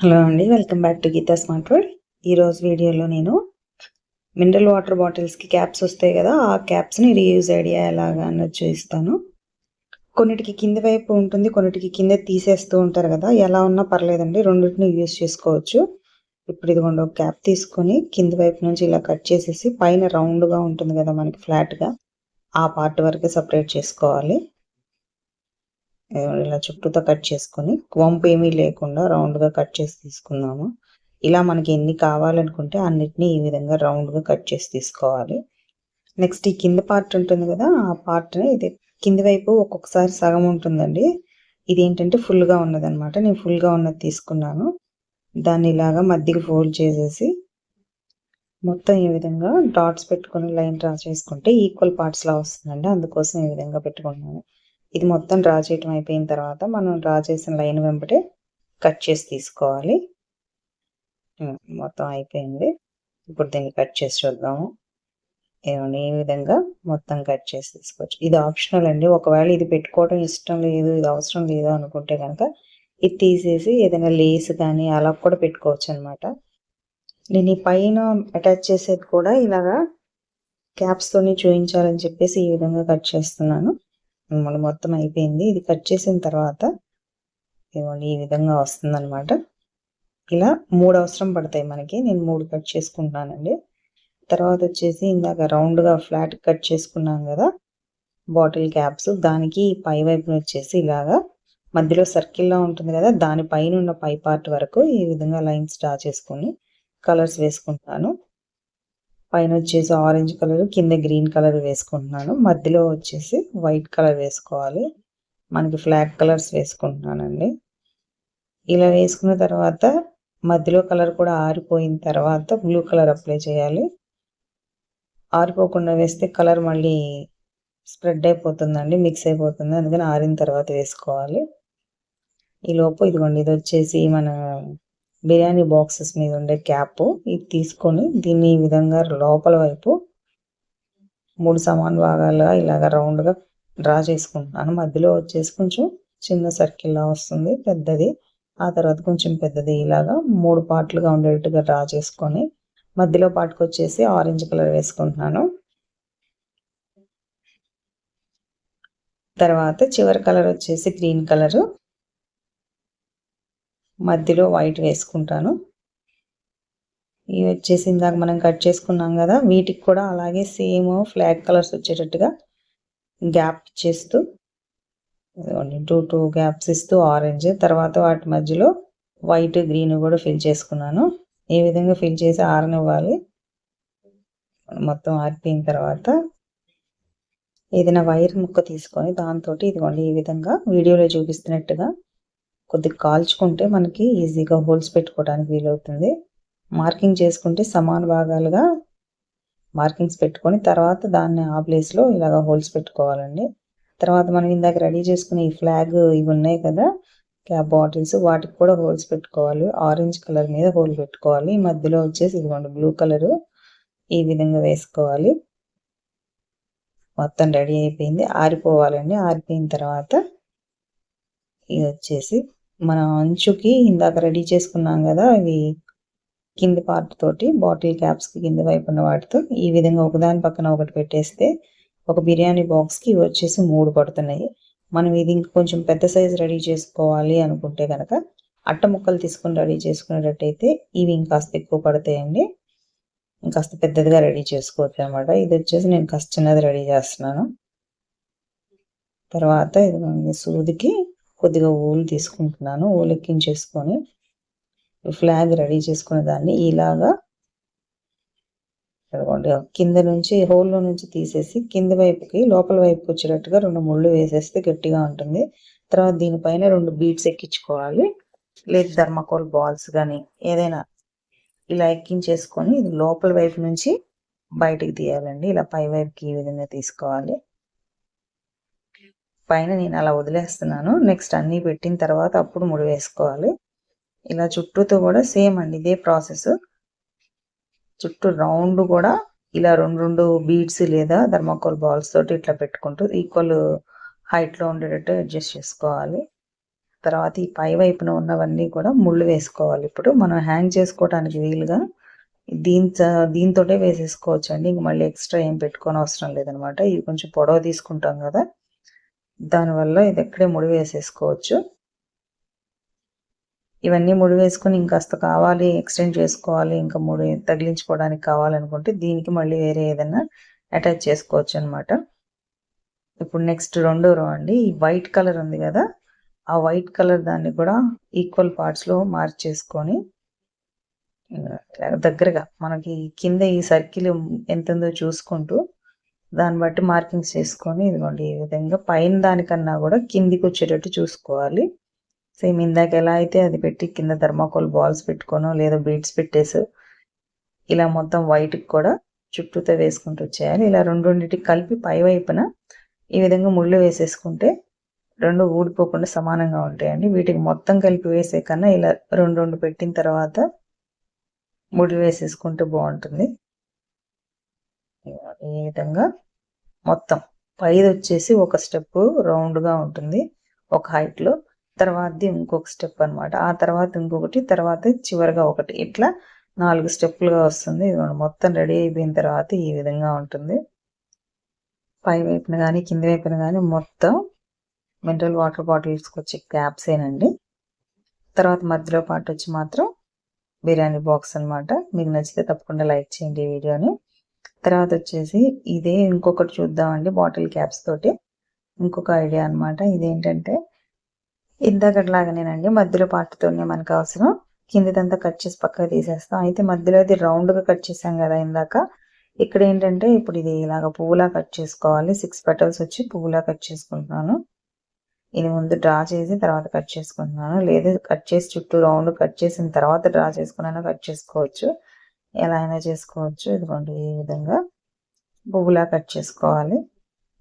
Hello అండి welcome back to Geetha smart world ఈరోజు వీడియోలో నేను మినరల్ వాటర్ బాటిల్స్కి క్యాప్స్ వస్తాయి కదా ఆ క్యాప్స్ని రీయూజ్ ఐడియా ఎలాగా అన్నది చూపిస్తాను. కొన్నిటికి కింద వైపు ఉంటుంది కొన్నిటికి కింద తీసేస్తూ ఉంటారు కదా ఎలా ఉన్నా పర్లేదండి రెండింటిని యూజ్ చేసుకోవచ్చు. ఇప్పుడు ఇదిగోండి ఒక క్యాప్ తీసుకొని కింద వైపు నుంచి ఇలా కట్ చేసేసి పైన రౌండ్గా ఉంటుంది కదా మనకి ఫ్లాట్గా ఆ పార్ట్ వరకే సపరేట్ చేసుకోవాలి. ఇలా చుట్టూతో కట్ చేసుకొని వంపు ఏమీ లేకుండా రౌండ్గా కట్ చేసి తీసుకుందాము. ఇలా మనకి ఎన్ని కావాలనుకుంటే అన్నిటినీ ఈ విధంగా రౌండ్గా కట్ చేసి తీసుకోవాలి. నెక్స్ట్ ఈ కింద పార్ట్ ఉంటుంది కదా ఆ పార్ట్ని ఇది కింది వైపు ఒక్కొక్కసారి సగం ఉంటుందండి. ఇది ఏంటంటే ఫుల్గా ఉన్నదనమాట నేను ఫుల్గా ఉన్నది తీసుకున్నాను. దాన్ని ఇలాగా మధ్యకి ఫోల్డ్ చేసేసి మొత్తం ఈ విధంగా డాట్స్ పెట్టుకొని లైన్ డ్రా చేసుకుంటే ఈక్వల్ పార్ట్స్లా వస్తుందండి. అందుకోసం ఈ విధంగా పెట్టుకున్నాను ఇది మొత్తం డ్రా చేయటం అయిపోయిన తర్వాత మనం డ్రా చేసిన లైన్ వెంబటే కట్ చేసి తీసుకోవాలి. మొత్తం అయిపోయింది. ఇప్పుడు దీన్ని కట్ చేసి చూద్దాము. ఏమండి ఈ విధంగా మొత్తం కట్ చేసి తీసుకోవచ్చు. ఇది ఆప్షనల్ అండి. ఒకవేళ ఇది పెట్టుకోవడం ఇష్టం లేదు ఇది అవసరం లేదు అనుకుంటే కనుక ఇది తీసేసి ఏదైనా లేస్ కానీ అలా కూడా పెట్టుకోవచ్చు అనమాట నేను ఈ పైన అటాచ్ చేసేది కూడా ఇలాగా క్యాప్స్తోని చూపించాలని చెప్పేసి ఈ విధంగా కట్ చేస్తున్నాను. మన మొత్తం అయిపోయింది. ఇది కట్ చేసిన తర్వాత ఇవ్వండి ఈ విధంగా వస్తుందన్నమాట. ఇలా మూడు అవసరం పడతాయి మనకి. నేను మూడు కట్ చేసుకుంటున్నానండి తర్వాత వచ్చేసి ఇందాక రౌండ్గా ఫ్లాట్ కట్ చేసుకున్నాం కదా బాటిల్ క్యాప్స్. దానికి పై వైపున వచ్చేసి ఇలాగా మధ్యలో సర్కిల్లో ఉంటుంది కదా దానిపైన ఉన్న పై పార్ట్ వరకు ఈ విధంగా లైన్స్ డ్రా చేసుకొని కలర్స్ వేసుకుంటాను. పైన వచ్చేసి ఆరెంజ్ కలర్ కింద గ్రీన్ కలర్ వేసుకుంటున్నాను. మధ్యలో వచ్చేసి వైట్ కలర్ వేసుకోవాలి. మనకి ఫ్లాగ్ కలర్స్ వేసుకుంటున్నానండి. ఇలా వేసుకున్న తర్వాత మధ్యలో కలర్ కూడా ఆరిపోయిన తర్వాత బ్లూ కలర్ అప్లై చేయాలి. ఆరిపోకుండా వేస్తే కలర్ మళ్ళీ స్ప్రెడ్ అయిపోతుందండి మిక్స్ అయిపోతుంది. అందుకని ఆరిన తర్వాత వేసుకోవాలి. ఈ లోపు ఇదిగోండి ఇది వచ్చేసి మన బిర్యానీ బాక్సెస్ మీద ఉండే క్యాప్ ఇది తీసుకొని దీన్ని ఈ విధంగా లోపల వైపు మూడు సమాన భాగాలుగా ఇలాగ రౌండ్గా డ్రా చేసుకుంటున్నాను. మధ్యలో వచ్చేసి కొంచెం చిన్న సర్కిల్లా వస్తుంది పెద్దది. ఆ తర్వాత కొంచెం పెద్దది ఇలాగా మూడు పార్ట్లుగా ఉండేట్టుగా డ్రా చేసుకొని మధ్యలో పార్ట్కి వచ్చేసి ఆరెంజ్ కలర్ వేసుకుంటున్నాను. తర్వాత చివరి కలర్ వచ్చేసి గ్రీన్ కలరు మధ్యలో వైట్ వేసుకుంటాను. ఇవి వచ్చేసి ఇందాక మనం కట్ చేసుకున్నాం కదా వీటికి కూడా అలాగే సేమ్ ఫ్లాగ్ కలర్స్ వచ్చేటట్టుగా గ్యాప్ చేస్తూ టూ టూ గ్యాప్స్ ఇస్తూ ఆరెంజ్ తర్వాత వాటి మధ్యలో వైట్ గ్రీన్ కూడా ఫిల్ చేసుకున్నాను. ఈ విధంగా ఫిల్ చేసి ఆరనివ్వాలి. మొత్తం ఆరిపోయిన తర్వాత ఏదైనా వైర్ ముక్క తీసుకొని దాంతో ఇదిగోండి ఈ విధంగా వీడియోలో చూపిస్తున్నట్టుగా కొద్దిగా కాల్చుకుంటే మనకి ఈజీగా హోల్స్ పెట్టుకోవడానికి వీలవుతుంది. మార్కింగ్ చేసుకుంటే సమాన భాగాలుగా మార్కింగ్స్ పెట్టుకొని తర్వాత దాన్ని ఆ ప్లేస్లో ఇలాగ హోల్స్ పెట్టుకోవాలండి. తర్వాత మనం ఇందాక రెడీ చేసుకునే ఈ ఫ్లాగ్ ఇవి ఉన్నాయి కదా క్యాప్ బాటిల్స్ వాటికి కూడా హోల్స్ పెట్టుకోవాలి. ఆరెంజ్ కలర్ మీద హోల్ పెట్టుకోవాలి. మధ్యలో వచ్చేసి ఇదిగోండి బ్లూ కలర్ ఈ విధంగా వేసుకోవాలి. మొత్తం రెడీ అయిపోయింది. ఆరిపోవాలండి. ఆరిపోయిన తర్వాత ఇది వచ్చేసి మన అంచుకి ఇందాక రెడీ చేసుకున్నాం కదా ఇవి కింది పార్ట్ తోటి బాటిల్ క్యాప్స్కి కింద వైపు ఉన్న వాటితో ఈ విధంగా ఒకదాని పక్కన ఒకటి పెట్టేస్తే ఒక బిర్యానీ బాక్స్కి ఇవి వచ్చేసి మూడు పడుతున్నాయి. మనం ఇది ఇంక కొంచెం పెద్ద సైజ్ రెడీ చేసుకోవాలి అనుకుంటే కనుక అట్ట ముక్కలు తీసుకుని రెడీ చేసుకునేటట్టయితే ఇవి ఇంకాస్త ఎక్కువ పడతాయండి. ఇంకాస్త పెద్దదిగా రెడీ చేసుకోవచ్చు అనమాట ఇది వచ్చేసి నేను కాస్త చిన్నది రెడీ చేస్తున్నాను. తర్వాత ఇది సూదికి కొద్దిగా ఊలు తీసుకుంటున్నాను ఊలు ఎక్కించేసుకొని ఫ్లాగ్ రెడీ చేసుకునే దాన్ని ఇలాగా కింద నుంచి హోల్లో నుంచి తీసేసి కింద వైపుకి లోపల వైపుకి వచ్చేటట్టుగా రెండు ముళ్ళు వేసేస్తే గట్టిగా ఉంటుంది. తర్వాత దీనిపైన రెండు బీట్స్ ఎక్కించుకోవాలి. లేదు ధర్మకోల్ బాల్స్ కానీ ఏదైనా ఇలా ఎక్కించేసుకొని ఇది లోపల వైపు నుంచి బయటికి తీయాలండి. ఇలా పై వైపుకి ఈ విధంగా తీసుకోవాలి. పైన నేను అలా వదిలేస్తున్నాను. నెక్స్ట్ అన్నీ పెట్టిన తర్వాత అప్పుడు ముడి వేసుకోవాలి. ఇలా చుట్టూతో కూడా సేమ్ అండి ఇదే ప్రాసెస్. చుట్టూ రౌండ్ కూడా ఇలా రెండు రెండు బీడ్స్ లేదా థర్మాకోల్ బాల్స్ తోటి ఇట్లా పెట్టుకుంటూ ఈక్వల్ హైట్లో ఉండేటట్టు అడ్జస్ట్ చేసుకోవాలి. తర్వాత ఈ పై వైపున ఉన్నవన్నీ కూడా ముళ్ళు వేసుకోవాలి. ఇప్పుడు మనం హ్యాంగ్ చేసుకోవడానికి వీలుగా దీంతో దీంతోటే వేసేసుకోవచ్చు అండి ఇంక మళ్ళీ ఎక్స్ట్రా ఏం పెట్టుకోని అవసరం లేదనమాట. ఇవి కొంచెం పొడవ తీసుకుంటాం కదా. దానివల్ల ఇది ఎక్కడే ముడి వేసేసుకోవచ్చు. ఇవన్నీ ముడి వేసుకొని ఇంకాస్త కావాలి ఎక్స్టెండ్ చేసుకోవాలి ఇంకా ముడి తగిలించుకోవడానికి కావాలనుకుంటే దీనికి మళ్ళీ వేరే ఏదైనా అటాచ్ చేసుకోవచ్చు అనమాట ఇప్పుడు నెక్స్ట్ రెండో రో అండి ఈ వైట్ కలర్ ఉంది కదా ఆ వైట్ కలర్ దాన్ని కూడా ఈక్వల్ పార్ట్స్లో మార్చేసుకొని దగ్గరగా మనకి కింద ఈ సర్కిల్ ఎంత ఉందో చూసుకుంటూ దాన్ని బట్టి మార్కింగ్స్ చేసుకొని ఇదిగోండి ఈ విధంగా పైన దానికన్నా కూడా కిందికి వచ్చేటట్టు చూసుకోవాలి. సేమ్ ఇందాక ఎలా అయితే అది పెట్టి కింద థర్మాకోల్ బాల్స్ పెట్టుకోను లేదా బీడ్స్ పెట్టేసి ఇలా మొత్తం వైట్కి కూడా చుట్టూతో వేసుకుంటూ వచ్చేయాలి. ఇలా రెండింటికి కలిపి పై వైపున ఈ విధంగా ముళ్ళు వేసేసుకుంటే రెండు ఊడిపోకుండా సమానంగా ఉంటాయండి. వీటికి మొత్తం కలిపి వేసే కన్నా ఇలా రెండు రెండు పెట్టిన తర్వాత ముడి వేసేసుకుంటే బాగుంటుంది. ఈ విధంగా మొత్తం పైది వచ్చేసి ఒక స్టెప్ రౌండ్గా ఉంటుంది. ఒక హైట్లో తర్వాత ఇంకొక స్టెప్ అనమాట ఆ తర్వాత ఇంకొకటి తర్వాత చివరిగా ఒకటి. ఇట్లా నాలుగు స్టెప్పులుగా వస్తుంది. ఇది మొత్తం రెడీ అయిపోయిన తర్వాత ఈ విధంగా ఉంటుంది. పై వైపున కానీ కింద వైపున కానీ మొత్తం మినరల్ వాటర్ బాటిల్స్కి వచ్చే క్యాప్సేనండి తర్వాత మధ్యలో పాటు వచ్చి మాత్రం బిర్యానీ బాక్స్ అనమాట మీకు నచ్చితే తప్పకుండా లైక్ చేయండి ఈ వీడియోని. తర్వాత వచ్చేసి ఇదే ఇంకొకటి చూద్దామండి బాటిల్ క్యాప్స్ తోటి. ఇంకొక ఐడియా అనమాట ఇదేంటంటే ఇందాకట్లాగానేనండి మధ్యలో పాటుతోనే మనకు అవసరం. కిందిదంతా కట్ చేసి పక్కకు తీసేస్తాం. అయితే మధ్యలో ఇది రౌండ్గా కట్ చేసాం కదా ఇందాక. ఇక్కడ ఏంటంటే ఇప్పుడు ఇది ఇలాగ పువ్వులా కట్ చేసుకోవాలి. సిక్స్ పెటల్స్ వచ్చి పువ్వులా కట్ చేసుకుంటున్నాను. ఇది ముందు డ్రా చేసి తర్వాత కట్ చేసుకుంటున్నాను. లేదు కట్ చేసి చుట్టూ రౌండ్ కట్ చేసిన తర్వాత డ్రా చేసుకున్నాను కట్ చేసుకోవచ్చు. ఎలా అయినా చేసుకోవచ్చు. ఇదిగోండి ఈ విధంగా పువ్వులా కట్ చేసుకోవాలి.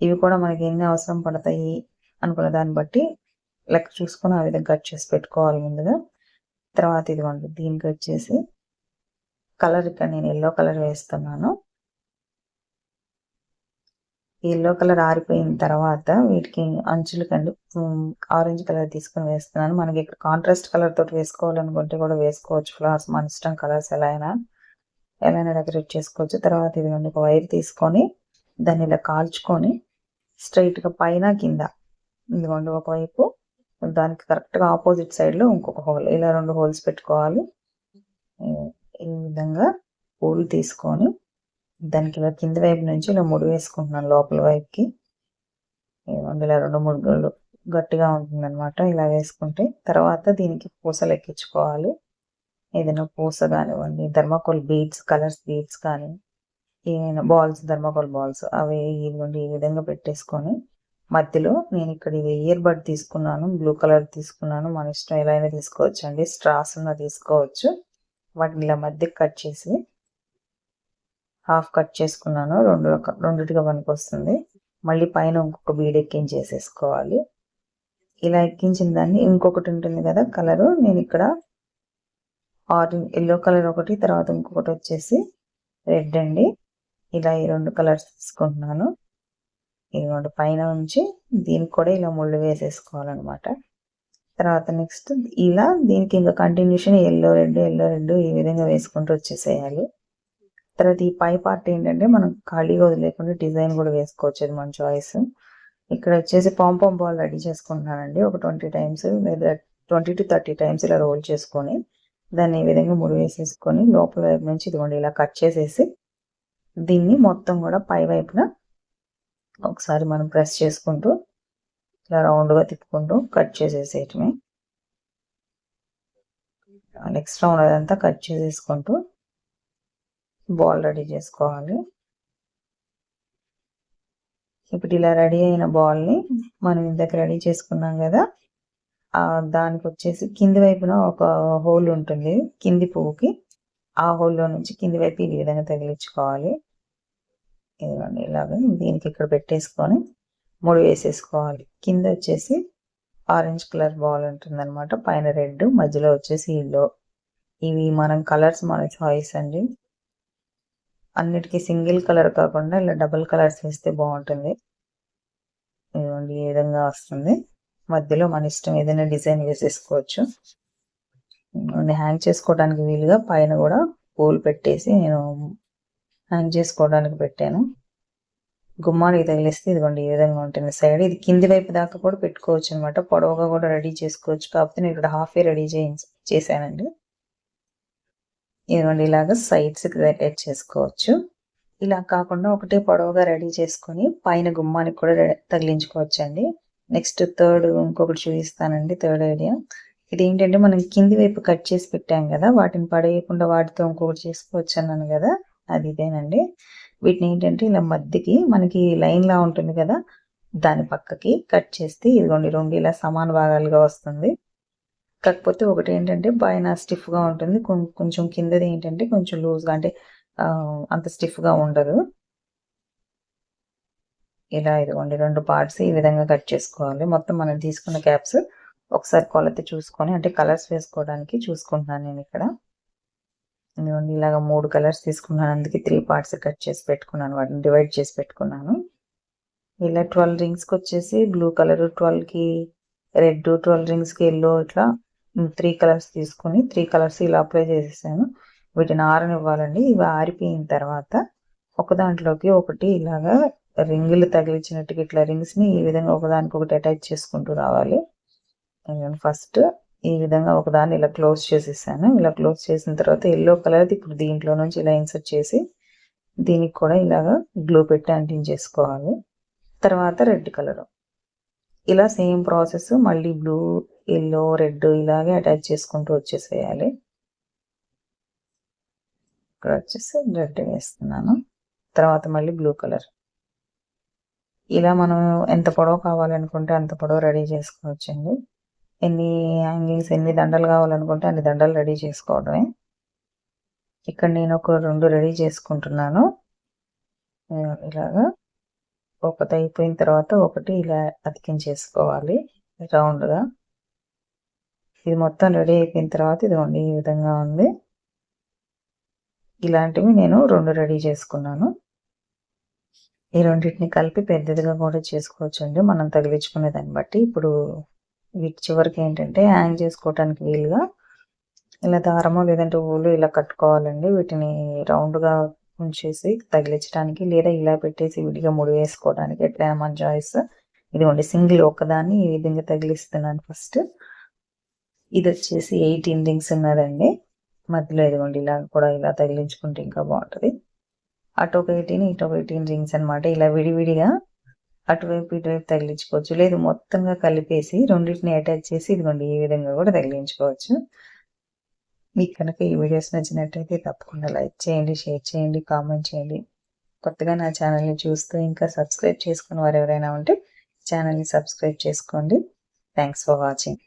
ఇవి కూడా మనకి ఎన్ని అవసరం పడతాయి అనుకున్న దాన్ని బట్టి లెక్క చూసుకొని ఆ విధంగా కట్ చేసి పెట్టుకోవాలి ముందుగా. తర్వాత ఇదిగోండి దీనికి వచ్చేసి కలర్ ఇక్కడ నేను ఎల్లో కలర్ వేస్తున్నాను. ఎల్లో కలర్ ఆరిపోయిన తర్వాత వీటికి అంచులకండి ఆరెంజ్ కలర్ తీసుకొని వేస్తున్నాను. మనకి ఇక్కడ కాంట్రాస్ట్ కలర్ తోటి వేసుకోవాలనుకుంటే కూడా వేసుకోవచ్చు. ఫ్లవర్స్ మన ఇష్టం కలర్స్ ఎలా అయినా. ఎలా డెకరేట్ చేసుకోవచ్చు. తర్వాత ఇదిగోండి ఒక వైర్ తీసుకొని దాన్ని ఇలా కాల్చుకొని స్ట్రైట్గా పైన కింద ఇదిగోండి ఒకవైపు. దానికి కరెక్ట్గా ఆపోజిట్ సైడ్లో ఇంకొక హోల్ ఇలా రెండు హోల్స్ పెట్టుకోవాలి. ఈ విధంగా పూలు తీసుకొని దానికి ఇలా కింది వైపు నుంచి ఇలా ముడి వేసుకుంటున్నాను లోపల వైపుకి. ఇలా రెండు ముడుగులు గట్టిగా ఉంటుందన్నమాట. ఇలా వేసుకుంటే తర్వాత దీనికి పూసలు ఎక్కించుకోవాలి. ఏదైనా పూస కానివ్వండి ధర్మకోల్ బీడ్స్ కలర్స్ బీడ్స్ కానీ ఏమైనా బాల్స్ ధర్మకోల్ బాల్స్ అవి ఇవ్వండి ఈ విధంగా పెట్టేసుకొని మధ్యలో నేను ఇక్కడ ఇది ఇయర్ బడ్ తీసుకున్నాను బ్లూ కలర్ తీసుకున్నాను మన ఇష్టం ఎలా అయినా తీసుకోవచ్చు అండి స్ట్రాస్ ఉన్న తీసుకోవచ్చు. వాటిని ఇలా మధ్యకి కట్ చేసి హాఫ్ కట్ చేసుకున్నాను రెండు రెండుటిగా పనికొస్తుంది మళ్ళీ పైన ఇంకొక బీడ్ ఎక్కించేసేసుకోవాలి ఇలా ఎక్కించిన దాన్ని ఇంకొకటి ఉంటుంది కదా కలరు నేను ఇక్కడ ఆరెంజ్ ఎల్లో కలర్ ఒకటి తర్వాత ఇంకొకటి వచ్చేసి రెడ్ అండి. ఇలా ఈ రెండు కలర్స్ తీసుకుంటున్నాను. ఈ రెండు పైన ఉంచి దీనికి కూడా ఇలా ముళ్ళు వేసేసుకోవాలన్నమాట. తర్వాత నెక్స్ట్ ఇలా దీనికి ఇంకా continuation yellow red yellow red ఈ విధంగా వేసుకుంటూ వచ్చేసేయాలి. తర్వాత ఈ పై పార్ట్ ఏంటంటే మనం ఖాళీగా వదిలేకుండా డిజైన్ కూడా వేసుకోవచ్చు అది మన చాయిస్. ఇక్కడ వచ్చేసి పాంపాం బాల్ రెడీ చేసుకుంటున్నానండి. ఒక ట్వంటీ టైమ్స్ లేదా ట్వంటీ టు థర్టీ టైమ్స్ ఇలా రోల్ చేసుకొని దాన్ని ఈ విధంగా ముడి వేసేసుకొని లోపల వైపు నుంచి ఇదిగోండి ఇలా కట్ చేసేసి దీన్ని మొత్తం కూడా పై వైపున ఒకసారి మనం ప్రెస్ చేసుకుంటూ ఇలా రౌండ్గా తిప్పుకుంటూ కట్ చేసేసేయటమే. ఎక్స్ట్రా ఉన్నదంతా కట్ చేసేసుకుంటూ బాల్ రెడీ చేసుకోవాలి. ఇప్పుడు ఇలా రెడీ అయిన బాల్ని మనం ఇందాక రెడీ చేసుకున్నాం కదా దానికి వచ్చేసి కింది వైపున ఒక హోల్ ఉంటుంది కింది పువ్వుకి. ఆ హోల్లో నుంచి కింది వైపు ఈ విధంగా తగిలించుకోవాలి. ఇదిగోండి ఇలాగే దీనికి ఇక్కడ పెట్టేసుకొని ముడి వేసేసుకోవాలి. కింద వచ్చేసి ఆరెంజ్ కలర్ బాల్ ఉంటుందన్నమాట పైన రెడ్ మధ్యలో వచ్చేసి ఇల్లో ఇవి మనం కలర్స్ మన చాయిస్ అండి. అన్నిటికీ సింగిల్ కలర్ కాకుండా ఇలా డబుల్ కలర్స్ వేస్తే బాగుంటుంది. ఇదిగోండి ఈ విధంగా వస్తుంది. మధ్యలో మన ఇష్టం ఏదైనా డిజైన్ వేసేసుకోవచ్చు హ్యాంగ్ చేసుకోవడానికి వీలుగా పైన కూడా పూలు పెట్టేసి నేను హ్యాంగ్ చేసుకోవడానికి పెట్టాను. గుమ్మానికి తగిలిస్తే ఇదిగోండి ఈ విధంగా ఉంటుంది సైడ్ ఇది కింది వైపు దాకా కూడా పెట్టుకోవచ్చు అనమాట పొడవుగా కూడా రెడీ చేసుకోవచ్చు. కాకపోతే నేను ఇక్కడ హాఫ్ ఏ రెడీ చేశానండి. ఇదిగోండి ఇలాగ సైడ్స్కి అటాచ్ చేసుకోవచ్చు. ఇలా కాకుండా ఒకటే పొడవుగా రెడీ చేసుకొని పైన గుమ్మానికి కూడా తగిలించుకోవచ్చు అండి నెక్స్ట్ థర్డ్ ఇంకొకటి చూపిస్తానండి థర్డ్ ఐడియా ఇది ఏంటంటే మనం కింది వైపు కట్ చేసి పెట్టాం కదా వాటిని పడేయకుండా వాటితో ఇంకొకటి చేసుకోవచ్చు అన్నాను కదా అది ఇదేనండి. వీటిని ఏంటంటే ఇలా మధ్యకి మనకి లైన్ లా ఉంటుంది కదా దాని పక్కకి కట్ చేస్తే ఇదిగోండి రెండు ఇలా సమాన భాగాలుగా వస్తుంది. కాకపోతే ఒకటి ఏంటంటే పైన స్టిఫ్గా ఉంటుంది కొంచెం కిందది ఏంటంటే కొంచెం లూజ్గా అంటే అంత స్టిఫ్గా ఉండదు. ఇలా ఇదిగోండి రెండు పార్ట్స్ ఈ విధంగా కట్ చేసుకోవాలి. మొత్తం మనం తీసుకున్న క్యాప్స్ ఒకసారి కొలత చూసుకొని అంటే కలర్స్ వేసుకోవడానికి చూసుకుంటున్నాను నేను ఇక్కడ. ఇదిగోండి ఇలాగ మూడు కలర్స్ తీసుకున్నాను. అందుకే త్రీ పార్ట్స్ కట్ చేసి పెట్టుకున్నాను వాటిని డివైడ్ చేసి పెట్టుకున్నాను. ఇలా ట్వెల్వ్ రింగ్స్కి వచ్చేసి బ్లూ కలర్ ట్వెల్వ్కి రెడ్ ట్వెల్వ్ రింగ్స్కి ఎల్లో ఇట్లా త్రీ కలర్స్ తీసుకుని త్రీ కలర్స్ ఇలా అప్లై చేసేసాను. వీటిని ఆరనివ్వాలండి. ఇవి ఆరిపోయిన తర్వాత ఒక దాంట్లోకి ఒకటి ఇలాగా రింగులు తగిలించినట్టుగా ఇట్లా రింగ్స్ని ఈ విధంగా ఒకదానికి ఒకటి అటాచ్ చేసుకుంటూ రావాలి. ఫస్ట్ ఈ విధంగా ఒకదాన్ని ఇలా క్లోజ్ చేసేసాను. ఇలా క్లోజ్ చేసిన తర్వాత ఎల్లో కలర్ ఇప్పుడు దీంట్లో నుంచి ఇలా ఇన్సర్ట్ చేసి దీనికి కూడా ఇలాగా గ్లూ పెట్టి అంటించేసుకోవాలి తర్వాత రెడ్ కలర్. ఇలా సేమ్ ప్రాసెస్ మళ్ళీ బ్లూ ఎల్లో రెడ్ ఇలాగే అటాచ్ చేసుకుంటూ వచ్చేసేయాలి. ఇక్కడ వచ్చేసి రెడ్ వేస్తున్నాను. తర్వాత మళ్ళీ బ్లూ కలర్. ఇలా మనం ఎంత పొడవు కావాలనుకుంటే అంత పొడవు రెడీ చేసుకోవచ్చండి. ఎన్ని యాంగిల్స్ ఎన్ని దండలు కావాలనుకుంటే అన్ని దండలు రెడీ చేసుకోవడమే. ఇక్కడ నేను ఒక రెండు రెడీ చేసుకుంటున్నాను. ఇలాగా ఒకటి అయిపోయిన తర్వాత ఒకటి ఇలా అతికించేసుకోవాలి రౌండ్గా. ఇది మొత్తం రెడీ అయిపోయిన తర్వాత ఇదిగోండి ఈ విధంగా ఉంది. ఇలాంటివి నేను రెండు రెడీ చేసుకున్నాను. ఈ రెండింటిని కలిపి పెద్దదిగా కూడా చేసుకోవచ్చు అండి మనం తగిలించుకునే దాన్ని బట్టి. ఇప్పుడు వీటి చివరికి ఏంటంటే హ్యాంగ్ చేసుకోవటానికి వీలుగా ఇలా దారము లేదంటే ఊళ్ళు ఇలా కట్టుకోవాలండి. వీటిని రౌండ్గా ఉంచేసి తగిలించడానికి లేదా ఇలా పెట్టేసి విడిగా ముడి వేసుకోవడానికి ఎట్లయినా మన చాయిస్ ఇదిగోండి సింగిల్ ఒకదాన్ని ఈ విధంగా తగిలిస్తున్నాను ఫస్ట్ ఇది వచ్చేసి ఎయిటీన్ రింగ్స్ ఉన్నదండి. మధ్యలో ఇదిగోండి ఇలా కూడా ఇలా తగిలించుకుంటే ఇంకా బాగుంటుంది. అటు ఒక ఎయిటీన్ ఇటు ఒక ఎయిటీన్ రింగ్స్ అనమాట ఇలా విడివిడిగా అటువైపు ఇటువైపు తగిలించుకోవచ్చు. లేదు మొత్తంగా కలిపేసి రెండింటిని అటాచ్ చేసి ఇదిగోండి ఈ విధంగా కూడా తగిలించుకోవచ్చు. మీకు కనుక ఈ వీడియోస్ నచ్చినట్టయితే తప్పకుండా లైక్ చేయండి షేర్ చేయండి కామెంట్ చేయండి. కొత్తగా నా ఛానల్ని చూస్తూ ఇంకా సబ్స్క్రైబ్ చేసుకుని వారు ఎవరైనా ఉంటే ఛానల్ని సబ్స్క్రైబ్ చేసుకోండి. Thanks for watching